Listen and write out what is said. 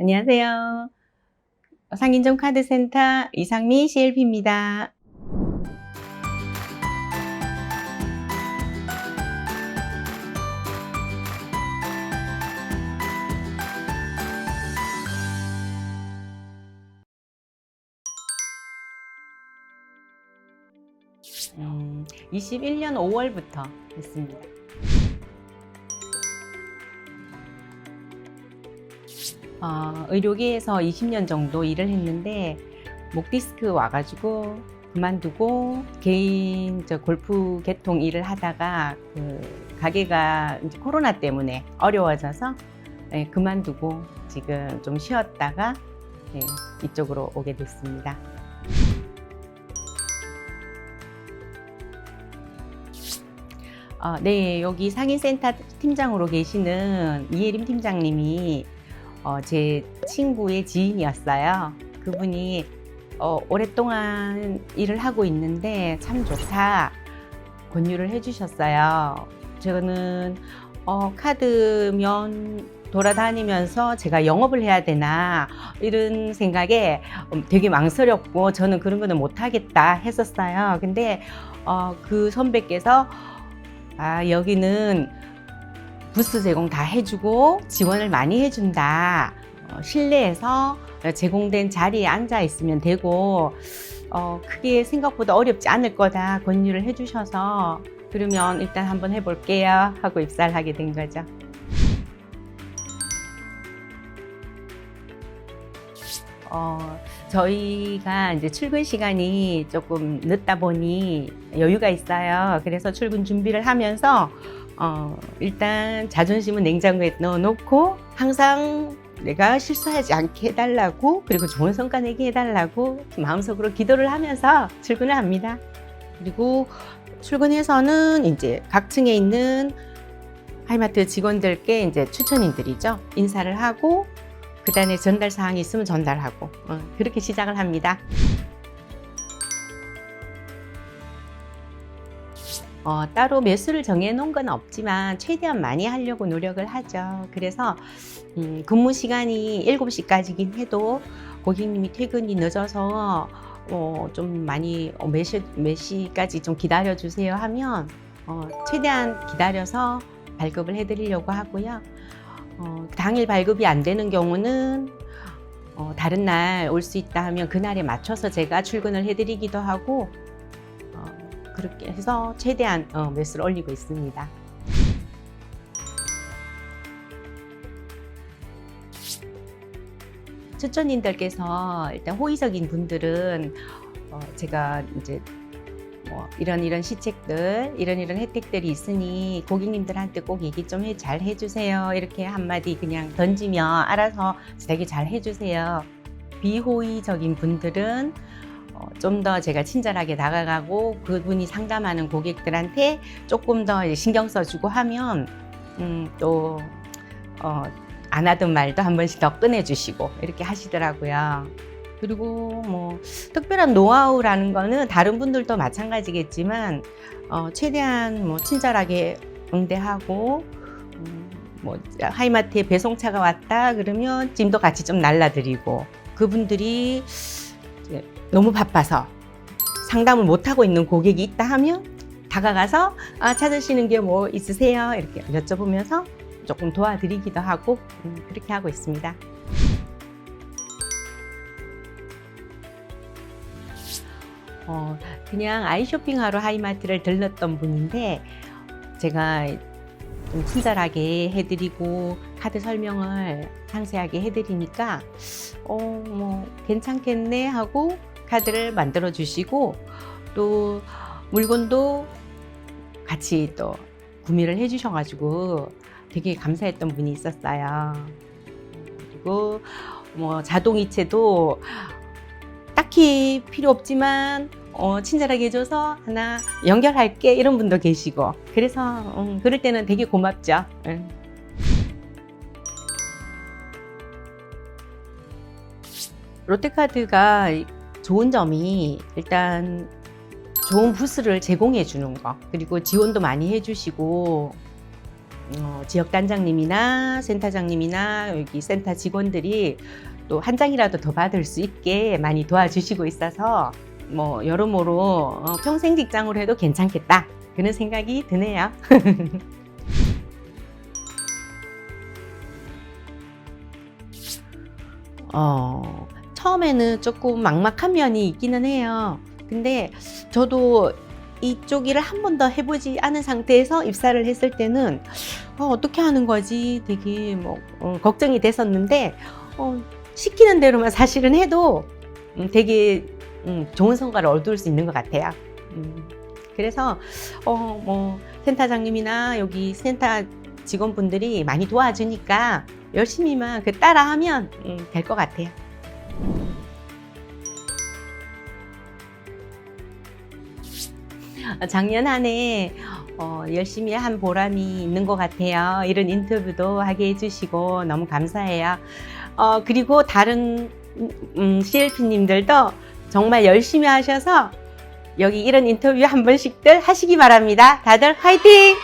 안녕하세요. 상인점 카드센터 이상미 CLP입니다. 음, 21년 5월부터 했습니다. 어, 의료계에서 20년 정도 일을 했는데 목 디스크 와가지고 그만두고 개인 저 골프 개통 일을 하다가 그 가게가 이제 코로나 때문에 어려워져서 예, 그만두고 지금 좀 쉬었다가 예, 이쪽으로 오게 됐습니다. 어, 네, 여기 상인센터 팀장으로 계시는 이예림 팀장님이 어, 제 친구의 지인이었어요. 그분이 어, 오랫동안 일을 하고 있는데 참 좋다 권유를 해주셨어요. 저는 어, 카드면 돌아다니면서 제가 영업을 해야 되나 이런 생각에 음, 되게 망설였고 저는 그런 거는 못하겠다 했었어요. 근데 어, 그 선배께서 아 여기는 부스 제공 다 해주고 지원을 많이 해준다. 어, 실내에서 제공된 자리에 앉아 있으면 되고 어, 크게 생각보다 어렵지 않을 거다 권유를 해주셔서 그러면 일단 한번 해볼게요 하고 입사를 하게 된 거죠. 어, 저희가 이제 출근 시간이 조금 늦다 보니 여유가 있어요. 그래서 출근 준비를 하면서 어, 일단 자존심은 냉장고에 넣어놓고 항상 내가 실수하지 않게 해달라고 그리고 좋은 성과 내게 해달라고 마음속으로 기도를 하면서 출근을 합니다. 그리고 출근해서는 이제 각 층에 있는 하이마트 직원들께 이제 추천인들이죠. 인사를 하고 그다음에 전달 사항이 있으면 전달하고 어, 그렇게 시작을 합니다. 어, 따로 매수를 정해놓은 건 없지만 최대한 많이 하려고 노력을 하죠. 그래서 음, 근무 시간이 7시까지긴 해도 고객님이 퇴근이 늦어서 어, 좀 많이 어, 몇, 시, 몇 시까지 좀 기다려 주세요 하면 어, 최대한 기다려서 발급을 해드리려고 하고요. 어, 당일 발급이 안 되는 경우는 어, 다른 날 올 수 있다 하면 그날에 맞춰서 제가 출근을 해드리기도 하고 어, 그렇게 해서 최대한 어, 매수를 올리고 있습니다. 추천인들께서 일단 호의적인 분들은 어, 제가 이제 뭐 이런 이런 시책들 이런 이런 혜택들이 있으니 고객님들한테 꼭 얘기 좀 잘 해주세요 이렇게 한마디 그냥 던지면 알아서 되게 잘 해주세요 비호의적인 분들은 어, 좀 더 제가 친절하게 다가가고 그분이 상담하는 고객들한테 조금 더 신경 써주고 하면 음, 또 어, 안 하던 말도 한 번씩 더 꺼내주시고 이렇게 하시더라고요. 그리고 뭐 특별한 노하우라는 거는 다른 분들도 마찬가지겠지만 어, 최대한 뭐 친절하게 응대하고 음, 뭐 하이마트에 배송차가 왔다 그러면 짐도 같이 좀 날라드리고 그분들이 너무 바빠서 상담을 못 하고 있는 고객이 있다 하면 다가가서 아, 찾으시는 게 뭐 있으세요 이렇게 여쭤보면서 조금 도와드리기도 하고 음, 그렇게 하고 있습니다. 어, 그냥 아이 쇼핑하러 하이마트를 들렀던 분인데 제가 좀 친절하게 해드리고 카드 설명을 상세하게 해드리니까 어, 뭐 괜찮겠네 하고 카드를 만들어 주시고 또 물건도 같이 또 구매를 해 주셔 가지고 되게 감사했던 분이 있었어요. 그리고 뭐 자동이체도 딱히 필요 없지만 어, 친절하게 해줘서 하나 연결할게 이런 분도 계시고 그래서 음, 그럴 때는 되게 고맙죠. 응. 롯데카드가 좋은 점이 일단 좋은 부스를 제공해 주는 거 그리고 지원도 많이 해주시고 어, 지역 단장님이나 센터장님이나 여기 센터 직원들이 또 한 장이라도 더 받을 수 있게 많이 도와주시고 있어서 뭐 여러모로 어, 평생 직장으로 해도 괜찮겠다 그런 생각이 드네요. 어, 처음에는 조금 막막한 면이 있기는 해요. 근데 저도 이쪽 일을 한 번도 해보지 않은 상태에서 입사를 했을 때는 어, 떻게 하는 거지 되게 뭐 어, 걱정이 됐었는데 어, 시키는 대로만 사실은 해도 음, 되게 음, 좋은 성과를 얻을 수 있는 것 같아요. 음, 그래서 어, 뭐 센터장님이나 여기 센터 직원분들이 많이 도와주니까 열심히만 그 따라하면 음, 될것 같아요. 작년 한해 어, 열심히 한 보람이 있는 것 같아요. 이런 인터뷰도 하게 해주시고 너무 감사해요. 어, 그리고 다른 음, CLP님들도 정말 열심히 하셔서 여기 이런 인터뷰 한 번씩들 하시기 바랍니다. 다들 화이팅!